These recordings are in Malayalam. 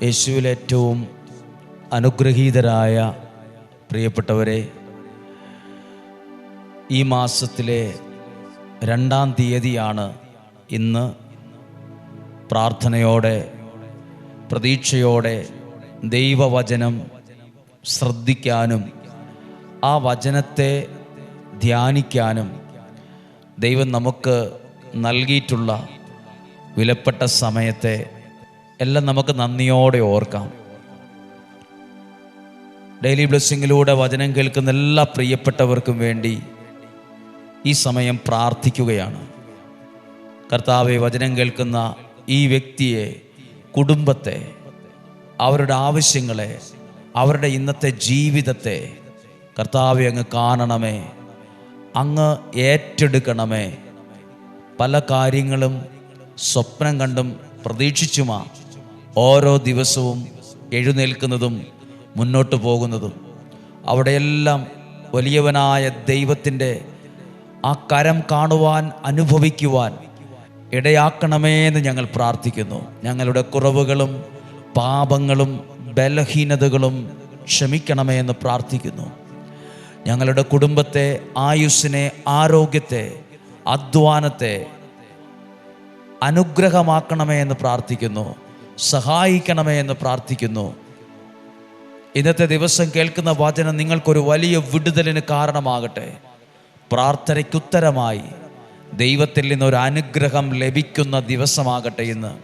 യേശുവിൽ ഏറ്റവും അനുഗ്രഹീതരായ പ്രിയപ്പെട്ടവരെ ഈ മാസത്തിലെ രണ്ടാം തീയതിയാണ് ഇന്ന് പ്രാർത്ഥനയോടെ പ്രതീക്ഷയോടെ ദൈവവചനം ശ്രദ്ധിക്കാനും ആ വചനത്തെ ധ്യാനിക്കാനും ദൈവം നമുക്ക് നൽകിയിട്ടുള്ള വിലപ്പെട്ട സമയത്തെ എല്ലാം നമുക്ക് നന്ദിയോടെ ഓർക്കാം. ഡെയിലി ബ്ലെസ്സിങ്ങിലൂടെ വചനം കേൾക്കുന്ന എല്ലാ പ്രിയപ്പെട്ടവർക്കും വേണ്ടി ഈ സമയം പ്രാർത്ഥിക്കുകയാണ്. കർത്താവെ വചനം കേൾക്കുന്ന ഈ വ്യക്തിയെ കുടുംബത്തെ അവരുടെ ആവശ്യങ്ങളെ അവരുടെ ഇന്നത്തെ ജീവിതത്തെ കർത്താവെ അങ്ങ് കാണണമേ. അങ്ങ് ഏറ്റെടുക്കണമേ. പല കാര്യങ്ങളും സ്വപ്നം കണ്ടും പ്രതീക്ഷിച്ചുമാ ഓരോ ദിവസവും എഴുന്നേൽക്കുന്നതും മുന്നോട്ട് പോകുന്നതും അവിടെയെല്ലാം വലിയവനായ ദൈവത്തിന്റെ ആ കരം കാണുവാൻ അനുഭവിക്കുവാൻ ഇടയാക്കണമേ എന്ന് ഞങ്ങൾ പ്രാർത്ഥിക്കുന്നു. ഞങ്ങളുടെ കുറവുകളും പാപങ്ങളും ബലഹീനതകളും ക്ഷമിക്കണമേ എന്ന് പ്രാർത്ഥിക്കുന്നു. ഞങ്ങളുടെ കുടുംബത്തെ ആയുസ്സിനെ ആരോഗ്യത്തെ അധ്വാനത്തെ അനുഗ്രഹമാക്കണമേ എന്ന് പ്രാർത്ഥിക്കുന്നു. സഹായിക്കണമേ എന്ന് പ്രാർത്ഥിക്കുന്നു. ഇന്നത്തെ ദിവസം കേൾക്കുന്ന വചനം നിങ്ങൾക്കൊരു വലിയ വിടുതലിന് കാരണമാകട്ടെ. പ്രാർത്ഥനയ്ക്കുത്തരമായി ദൈവത്തിൽ നിന്ന് ഒരു അനുഗ്രഹം ലഭിക്കുന്ന ദിവസമാകട്ടെ ഇന്ന്.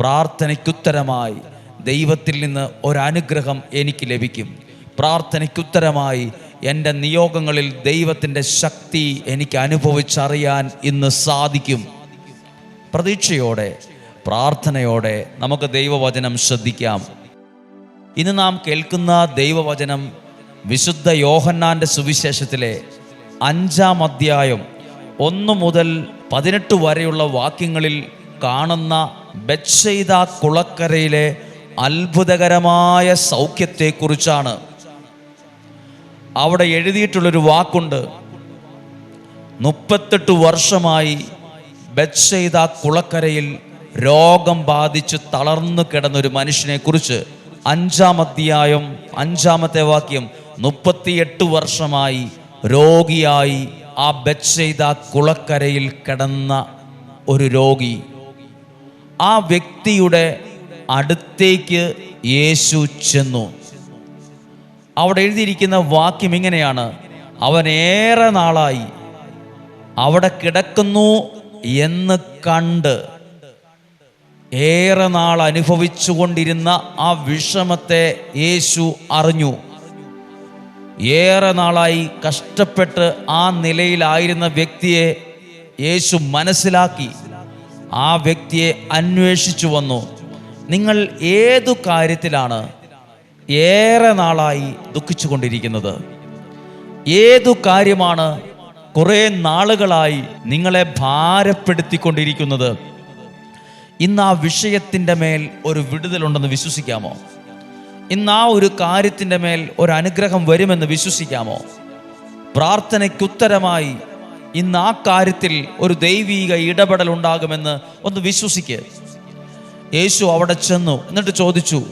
പ്രാർത്ഥനയ്ക്കുത്തരമായി ദൈവത്തിൽ നിന്ന് ഒരനുഗ്രഹം എനിക്ക് ലഭിക്കും. പ്രാർത്ഥനയ്ക്കുത്തരമായി എന്റെ നിയോഗങ്ങളിൽ ദൈവത്തിന്റെ ശക്തി എനിക്ക് അനുഭവിച്ചറിയാൻ ഇന്ന് സാധിക്കും. പ്രതീക്ഷയോടെ പ്രാർത്ഥനയോടെ നമുക്ക് ദൈവവചനം ശ്രദ്ധിക്കാം. ഇന്ന് നാം കേൾക്കുന്ന ദൈവവചനം വിശുദ്ധ യോഹന്നാന്റെ സുവിശേഷത്തിലെ അഞ്ചാം അധ്യായം ഒന്ന് മുതൽ പതിനെട്ട് വരെയുള്ള വാക്യങ്ങളിൽ കാണുന്ന ബെച്ചെയ്ത കുളക്കരയിലെ അത്ഭുതകരമായ സൗഖ്യത്തെക്കുറിച്ചാണ്. അവിടെ എഴുതിയിട്ടുള്ളൊരു വാക്കുണ്ട്. മുപ്പത്തെട്ട് വർഷമായി ബെച്ചെയ്ത കുളക്കരയിൽ രോഗം ബാധിച്ച് തളർന്നു കിടന്ന ഒരു മനുഷ്യനെ കുറിച്ച് അഞ്ചാം അധ്യായം അഞ്ചാമത്തെ വാക്യം മുപ്പത്തിയെട്ട് വർഷമായി രോഗിയായി ആ ബെച്ചെയ്ത കുളക്കരയിൽ കിടന്ന ഒരു രോഗി. ആ വ്യക്തിയുടെ അടുത്തേക്ക് യേശു ചെന്നു. അവിടെ എഴുതിയിരിക്കുന്ന വാക്യം ഇങ്ങനെയാണ്. അവൻ ഏറെ നാളായി. അവിടെ കിടക്കുന്നു എന്ന് കണ്ട് ഏറെ നാൾ അനുഭവിച്ചുകൊണ്ടിരുന്ന ആ വിഷമത്തെ യേശു അറിഞ്ഞു. ഏറെ നാളായി കഷ്ടപ്പെട്ട് ആ നിലയിലായിരുന്ന വ്യക്തിയെ യേശു മനസ്സിലാക്കി. ആ വ്യക്തിയെ അന്വേഷിച്ചു വന്നു. നിങ്ങൾ ഏതു കാര്യത്തിലാണ് ഏറെ നാളായി ദുഃഖിച്ചു കൊണ്ടിരിക്കുന്നത് ഏതു കാര്യമാണ് കുറേ നാളുകളായി നിങ്ങളെ ഭാരപ്പെടുത്തിക്കൊണ്ടിരിക്കുന്നത്? ഇന്ന് ആ വിഷയത്തിന്റെ മേൽ ഒരു വിടുതലുണ്ടെന്ന് വിശ്വസിക്കാമോ? ഇന്ന് ആ ഒരു കാര്യത്തിന്റെ മേൽ ഒരു അനുഗ്രഹം വരുമെന്ന് വിശ്വസിക്കാമോ? പ്രാർത്ഥനയ്ക്കുത്തരമായി ഇന്ന് ആ കാര്യത്തിൽ ഒരു ദൈവീക ഇടപെടൽ ഉണ്ടാകുമെന്ന് ഒന്ന് വിശ്വസിക്ക്. യേശു അവിടെ ചെന്നു എന്നിട്ട് ചോദിച്ചു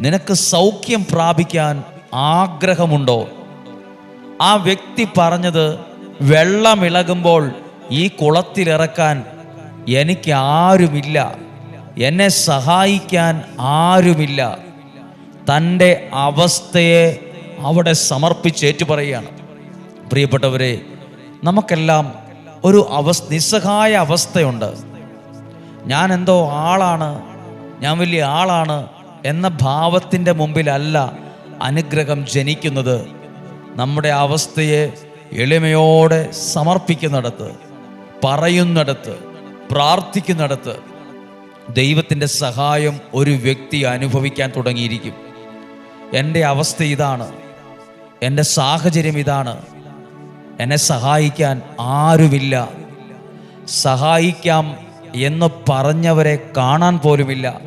നിനക്ക് സൗഖ്യം പ്രാപിക്കാൻ ആഗ്രഹമുണ്ടോ? ആ വ്യക്തി പറഞ്ഞത് വെള്ളമിളകുമ്പോൾ ഈ കുളത്തിലിറക്കാൻ എനിക്ക് ആരുമില്ല എന്നെ സഹായിക്കാൻ ആരുമില്ല. തന്റെ അവസ്ഥയെ അവിടെ സമർപ്പിച്ച് ഏറ്റുപറയുകയാണ്. പ്രിയപ്പെട്ടവരെ നമുക്കെല്ലാം ഒരു അവസ് നിസ്സഹായ അവസ്ഥയുണ്ട്. ഞാൻ എന്തോ ആളാണ് ഞാൻ വലിയ ആളാണ് എന്ന ഭാവത്തിന്റെ മുമ്പിലല്ല അനുഗ്രഹം ജനിക്കുന്നത്. നമ്മുടെ അവസ്ഥയെ എളിമയോടെ സമർപ്പിക്കുന്നിടത്ത് പറയുന്നിടത്ത് പ്രാർത്ഥിക്കുന്നിടത്ത് ദൈവത്തിന്റെ സഹായം ഒരു വ്യക്തി അനുഭവിക്കാൻ തുടങ്ങിയിരിക്കും. എന്റെ അവസ്ഥ ഇതാണ്. എന്റെ സാഹചര്യം ഇതാണ്. എന്നെ സഹായിക്കാൻ ആരുമില്ല. സഹായിക്കാം എന്ന് പറഞ്ഞവരെ കാണാൻ പോലുമില്ല.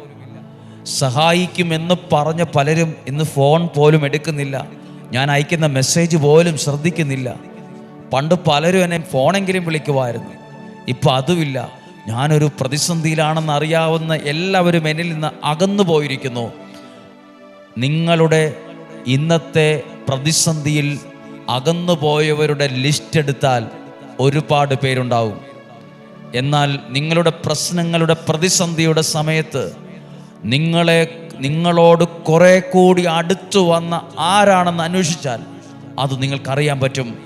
സഹായിക്കുമെന്ന് പറഞ്ഞ പലരും ഇന്ന് ഫോൺ പോലും എടുക്കുന്നില്ല. ഞാൻ അയക്കുന്ന മെസ്സേജ് പോലും ശ്രദ്ധിക്കുന്നില്ല. പണ്ട് പലരും എന്നെ ഫോണെങ്കിലും വിളിക്കുമായിരുന്നു. ഇപ്പം അതുമില്ല. ഞാനൊരു പ്രതിസന്ധിയിലാണെന്ന് അറിയാവുന്ന എല്ലാവരും എന്നിൽ നിന്ന് അകന്നു പോയിരിക്കുന്നു. നിങ്ങളുടെ ഇന്നത്തെ പ്രതിസന്ധിയിൽ അകന്നു പോയവരുടെ ലിസ്റ്റ് എടുത്താൽ ഒരുപാട് പേരുണ്ടാവും. എന്നാൽ നിങ്ങളുടെ പ്രശ്നങ്ങളുടെ പ്രതിസന്ധിയുടെ സമയത്ത് നിങ്ങളെ നിങ്ങളോട് കുറെ കൂടി അടുത്തു വന്ന ആരാണെന്ന് അന്വേഷിച്ചാൽ അത് നിങ്ങൾക്കറിയാൻ പറ്റും.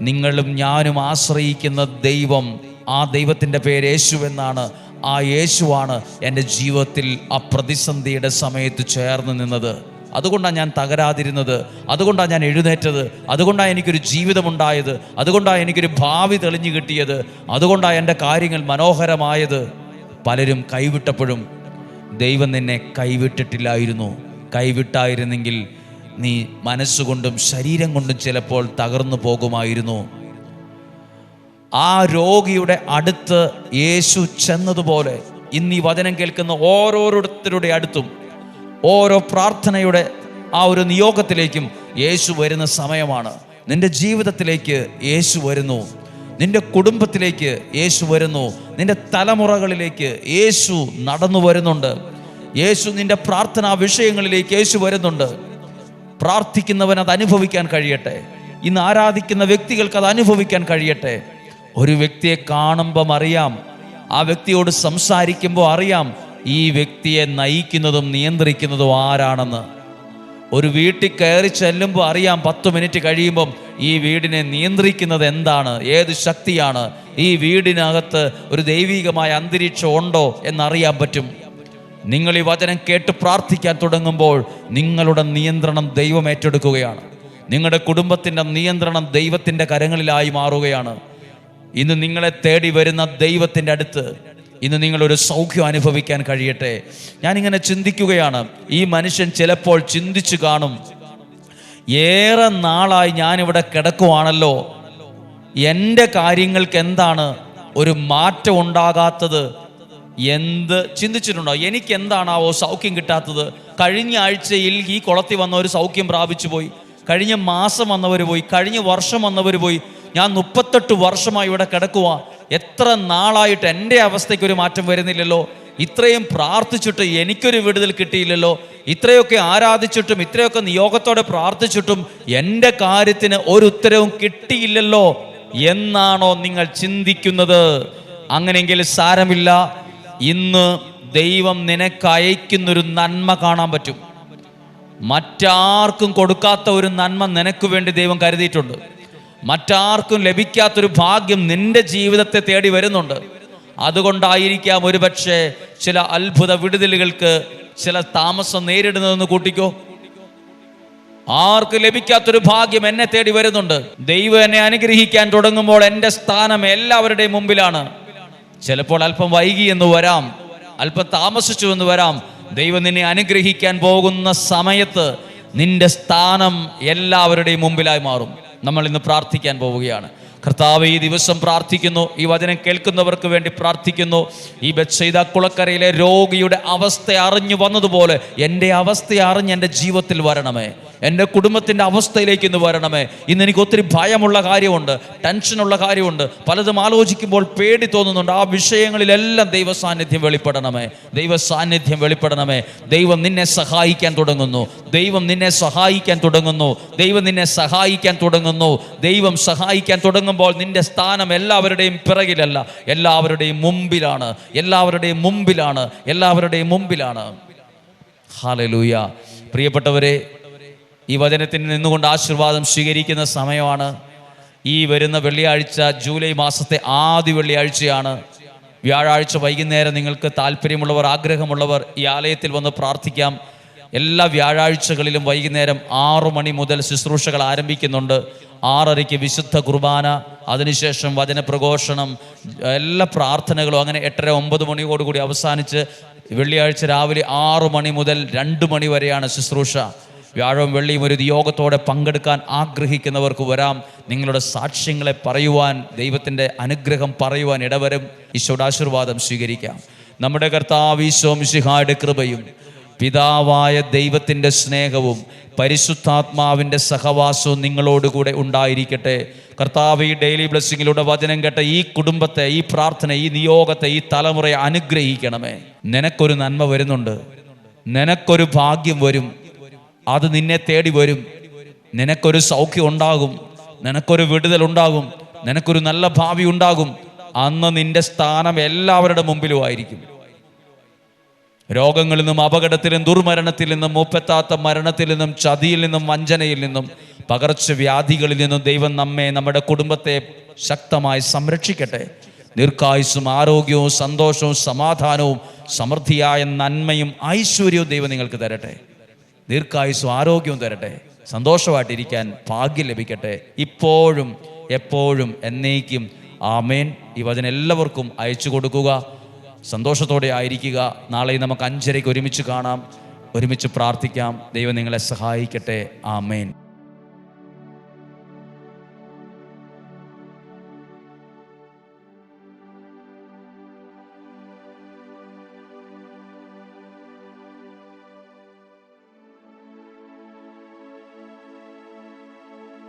നിങ്ങളും ഞാനും ആശ്രയിക്കുന്ന ദൈവം ആ ദൈവത്തിന്റെ പേര് യേശു എന്നാണ്. ആ യേശുവാണ് എന്റെ ജീവിതത്തിൽ ആ പ്രതിസന്ധിയുടെ സമയത്ത് ചേർന്ന് നിന്നത്. അതുകൊണ്ടാണ് ഞാൻ തകരാതിരുന്നത്. അതുകൊണ്ടാണ് ഞാൻ എഴുന്നേറ്റത്. അതുകൊണ്ടാണ് എനിക്കൊരു ജീവിതമുണ്ടായത്. അതുകൊണ്ടാണ് എനിക്കൊരു ഭാവി തെളിഞ്ഞു കിട്ടിയത്. അതുകൊണ്ടാണ് എന്റെ കാര്യങ്ങൾ മനോഹരമായത്. പലരും കൈവിട്ടപ്പോഴും ദൈവം നിന്നെ കൈവിട്ടിട്ടില്ലായിരുന്നു. കൈവിട്ടായിരുന്നെങ്കിൽ നീ മനസ്സുകൊണ്ടും ശരീരം കൊണ്ടും ചിലപ്പോൾ തകർന്നു പോകുമായിരുന്നു. ആ രോഗിയുടെ അടുത്ത് യേശു ചെന്നതുപോലെ ഇന്ന് ഈ വചനം കേൾക്കുന്ന ഓരോരുത്തരുടെ അടുത്തും ഓരോ പ്രാർത്ഥനയുടെ ആ ഒരു നിയോഗത്തിലേക്കും യേശു വരുന്ന സമയമാണ്. നിന്റെ ജീവിതത്തിലേക്ക് യേശു വരുന്നു. നിന്റെ കുടുംബത്തിലേക്ക് യേശു വരുന്നു. നിന്റെ തലമുറകളിലേക്ക് യേശു നടന്നു വരുന്നുണ്ട്. യേശു നിന്റെ പ്രാർത്ഥനാ വിഷയങ്ങളിലേക്ക് യേശു വരുന്നുണ്ട്. പ്രാർത്ഥിക്കുന്നവൻ അത് അനുഭവിക്കാൻ കഴിയട്ടെ. ഇന്ന് ആരാധിക്കുന്ന വ്യക്തികൾക്ക് അത് അനുഭവിക്കാൻ കഴിയട്ടെ. ഒരു വ്യക്തിയെ കാണുമ്പം അറിയാം ആ വ്യക്തിയോട് സംസാരിക്കുമ്പോൾ അറിയാം ഈ വ്യക്തിയെ നയിക്കുന്നതും നിയന്ത്രിക്കുന്നതും ആരാണെന്ന്. ഒരു വീട്ടിൽ കയറി ചെല്ലുമ്പോൾ അറിയാം പത്ത് മിനിറ്റ് കഴിയുമ്പം ഈ വീടിനെ നിയന്ത്രിക്കുന്നത് എന്താണ് ഏത് ശക്തിയാണ് ഈ വീടിനകത്ത് ഒരു ദൈവികമായ അന്തരീക്ഷം ഉണ്ടോ എന്നറിയാൻ പറ്റും. നിങ്ങൾ ഈ വചനം കേട്ട് പ്രാർത്ഥിക്കാൻ തുടങ്ങുമ്പോൾ നിങ്ങളുടെ നിയന്ത്രണം ദൈവം ഏറ്റെടുക്കുകയാണ്. നിങ്ങളുടെ കുടുംബത്തിന്റെ നിയന്ത്രണം ദൈവത്തിന്റെ കരങ്ങളിലായി മാറുകയാണ്. ഇന്ന് നിങ്ങളെ തേടി വരുന്ന ദൈവത്തിന്റെ അടുത്ത് ഇന്ന് നിങ്ങളൊരു സൗഖ്യം അനുഭവിക്കാൻ കഴിയട്ടെ. ഞാനിങ്ങനെ ചിന്തിക്കുകയാണ്. ഈ മനുഷ്യൻ ചിലപ്പോൾ ചിന്തിച്ചു കാണും. ഏറെ നാളായി ഞാനിവിടെ കിടക്കുവാണല്ലോ. എന്റെ കാര്യങ്ങൾക്ക് എന്താണ് ഒരു മാറ്റം ഉണ്ടാകാത്തത്? എന്ത് ചിന്തിച്ചിട്ടുണ്ടോ? എനിക്ക് എന്താണാവോ സൗഖ്യം കിട്ടാത്തത്? കഴിഞ്ഞ ആഴ്ചയിൽ ഈ കുളത്തിൽ വന്നവർ സൗഖ്യം പ്രാപിച്ചു പോയി കഴിഞ്ഞ മാസം വന്നവർ പോയി. കഴിഞ്ഞ വർഷം വന്നവർ പോയി. ഞാൻ മുപ്പത്തെട്ട് വർഷമായി ഇവിടെ കിടക്കുക എത്ര നാളായിട്ട് എന്റെ അവസ്ഥയ്ക്ക് ഒരു മാറ്റം വരുന്നില്ലല്ലോ. ഇത്രയും പ്രാർത്ഥിച്ചിട്ട് എനിക്കൊരു വിടുതൽ കിട്ടിയില്ലല്ലോ. ഇത്രയൊക്കെ ആരാധിച്ചിട്ടും ഇത്രയൊക്കെ നിയോഗത്തോടെ പ്രാർത്ഥിച്ചിട്ടും എന്റെ കാര്യത്തിന് ഒരു ഉത്തരവും കിട്ടിയില്ലല്ലോ എന്നാണോ നിങ്ങൾ ചിന്തിക്കുന്നത്? അങ്ങനെയെങ്കിൽ സാരമില്ല. ഇന്ന് ദൈവം നിനക്ക് അയക്കുന്നൊരു നന്മ കാണാൻ പറ്റും. മറ്റാർക്കും കൊടുക്കാത്ത ഒരു നന്മ നിനക്ക് വേണ്ടി ദൈവം കരുതിയിട്ടുണ്ട്. മറ്റാർക്കും ലഭിക്കാത്തൊരു ഭാഗ്യം നിന്റെ ജീവിതത്തെ തേടി വരുന്നുണ്ട്. അതുകൊണ്ടായിരിക്കാം ഒരുപക്ഷെ ചില അത്ഭുത വിടുതലുകൾക്ക് ചില താമസം നേരിടുന്നതെന്ന് കൂട്ടിക്കോ. ആർക്ക് ലഭിക്കാത്തൊരു ഭാഗ്യം എന്നെ തേടി വരുന്നുണ്ട്. ദൈവം എന്നെ അനുഗ്രഹിക്കാൻ തുടങ്ങുമ്പോൾ എന്റെ സ്ഥാനം എല്ലാവരുടെയും മുമ്പിലാണ്. ചിലപ്പോൾ അല്പം വൈകി എന്ന് വരാം അല്പം താമസിച്ചു എന്ന് വരാം. ദൈവം നിന്നെ അനുഗ്രഹിക്കാൻ പോകുന്ന സമയത്ത് നിന്റെ സ്ഥാനം എല്ലാവരുടെയും മുമ്പിലായി മാറും. നമ്മൾ ഇന്ന് പ്രാർത്ഥിക്കാൻ പോവുകയാണ്. കർത്താവ് ഈ ദിവസം പ്രാർത്ഥിക്കുന്നു ഈ വചനം കേൾക്കുന്നവർക്ക് വേണ്ടി പ്രാർത്ഥിക്കുന്നു. ഈ ബച്ചെയ്ത കുളക്കരയിലെ രോഗിയുടെ അവസ്ഥ അറിഞ്ഞു വന്നതുപോലെ എന്റെ അവസ്ഥ അറിഞ്ഞ് എന്റെ ജീവിതത്തിൽ വരണമേ. എന്റെ കുടുംബത്തിന്റെ അവസ്ഥയിലേക്ക് ഇന്ന് വരണമേ. ഇന്ന് എനിക്ക് ഒത്തിരി ഭയമുള്ള കാര്യമുണ്ട് ടെൻഷനുള്ള കാര്യമുണ്ട്. പലതും ആലോചിക്കുമ്പോൾ പേടി തോന്നുന്നുണ്ട്. ആ വിഷയങ്ങളിലെല്ലാം ദൈവ സാന്നിധ്യം വെളിപ്പെടണമേ. ദൈവ സാന്നിധ്യം വെളിപ്പെടണമേ. ദൈവം നിന്നെ സഹായിക്കാൻ തുടങ്ങുന്നു. ദൈവം നിന്നെ സഹായിക്കാൻ തുടങ്ങുന്നു. ദൈവം നിന്നെ സഹായിക്കാൻ തുടങ്ങുന്നു. ദൈവം സഹായിക്കാൻ തുടങ്ങുമ്പോൾ നിന്റെ സ്ഥാനം എല്ലാവരുടെയും പിറകിലല്ല. എല്ലാവരുടെയും മുമ്പിലാണ്. എല്ലാവരുടെയും മുമ്പിലാണ്. എല്ലാവരുടെയും മുമ്പിലാണ്. ഹാലലൂയ പ്രിയപ്പെട്ടവരെ ഈ വചനത്തിൽ നിന്നുകൊണ്ട് ആശീർവാദം സ്വീകരിക്കുന്ന സമയമാണ്. ഈ വരുന്ന വെള്ളിയാഴ്ച ജൂലൈ മാസത്തെ ആദ്യ വെള്ളിയാഴ്ചയാണ്. വ്യാഴാഴ്ച വൈകുന്നേരം നിങ്ങൾക്ക് താല്പര്യമുള്ളവർ ആഗ്രഹമുള്ളവർ ഈ ആലയത്തിൽ വന്ന് പ്രാർത്ഥിക്കാം. എല്ലാ വ്യാഴാഴ്ചകളിലും വൈകുന്നേരം ആറു മണി മുതൽ ശുശ്രൂഷകൾ ആരംഭിക്കുന്നുണ്ട്. ആറരയ്ക്ക് വിശുദ്ധ കുർബാന അതിനുശേഷം വചനപ്രഘോഷണം എല്ലാ പ്രാർത്ഥനകളും അങ്ങനെ എട്ടര ഒമ്പത് മണിയോടുകൂടി അവസാനിച്ച് വെള്ളിയാഴ്ച രാവിലെ ആറു മണി മുതൽ രണ്ട് മണി വരെയാണ് ശുശ്രൂഷ. വ്യാഴവും വെള്ളിയും ഒരു യോഗത്തോടെ പങ്കെടുക്കാൻ ആഗ്രഹിക്കുന്നവർക്ക് വരാം. നിങ്ങളുടെ സാക്ഷ്യങ്ങളെ പറയുവാൻ ദൈവത്തിന്റെ അനുഗ്രഹം പറയുവാൻ ഇടവരും. ഈശോയുടെ ആശീർവാദം സ്വീകരിക്കാം. നമ്മുടെ കർത്താവ് ഈശോ മിശിഹായുടെ കൃപയും പിതാവായ ദൈവത്തിന്റെ സ്നേഹവും പരിശുദ്ധാത്മാവിന്റെ സഹവാസവും നിങ്ങളോടുകൂടെ ഉണ്ടായിരിക്കട്ടെ. കർത്താവ് ഈ ഡെയിലി ബ്ലെസ്സിങ്ങിലൂടെ വചനം കേട്ട ഈ കുടുംബത്തെ ഈ പ്രാർത്ഥന ഈ നിയോഗത്തെ ഈ തലമുറയെ അനുഗ്രഹിക്കണമേ. നിനക്കൊരു നന്മ വരുന്നുണ്ട്. നിനക്കൊരു ഭാഗ്യം വരും. അത് നിന്നെ തേടി വരും. നിനക്കൊരു സൗഖ്യം ഉണ്ടാകും. നിനക്കൊരു വിടുതൽ ഉണ്ടാകും. നിനക്കൊരു നല്ല ഭാവി ഉണ്ടാകും. അന്ന് നിന്റെ സ്ഥാനം എല്ലാവരുടെ മുമ്പിലും ആയിരിക്കും. രോഗങ്ങളിൽ നിന്നും അപകടത്തിൽ നിന്നും ദുർമരണത്തിൽ നിന്നും മൂപ്പത്താത്ത മരണത്തിൽ നിന്നും ചതിയിൽ നിന്നും വഞ്ചനയിൽ നിന്നും പകർച്ചവ്യാധികളിൽ നിന്നും ദൈവം നമ്മെ നമ്മുടെ കുടുംബത്തെ ശക്തമായി സംരക്ഷിക്കട്ടെ. ദീർഘായുസ്സും ആരോഗ്യവും സന്തോഷവും സമാധാനവും സമൃദ്ധിയായ നന്മയും ഐശ്വര്യവും ദൈവം നിങ്ങൾക്ക് തരട്ടെ. ദീർഘായുസ്സും ആരോഗ്യവും തരട്ടെ. സന്തോഷമായിട്ടിരിക്കാൻ ഭാഗ്യം ലഭിക്കട്ടെ. ഇപ്പോഴും എപ്പോഴും എന്നേക്കും. ആമേൻ. ഈ വചനം എല്ലാവർക്കും അയച്ചു കൊടുക്കുക. സന്തോഷത്തോടെ ആയിരിക്കുക. നാളെ നമുക്ക് അഞ്ചരയ്ക്ക് ഒരുമിച്ച് കാണാം. ഒരുമിച്ച് പ്രാർത്ഥിക്കാം. ദൈവം നിങ്ങളെ സഹായിക്കട്ടെ. ആമേൻ.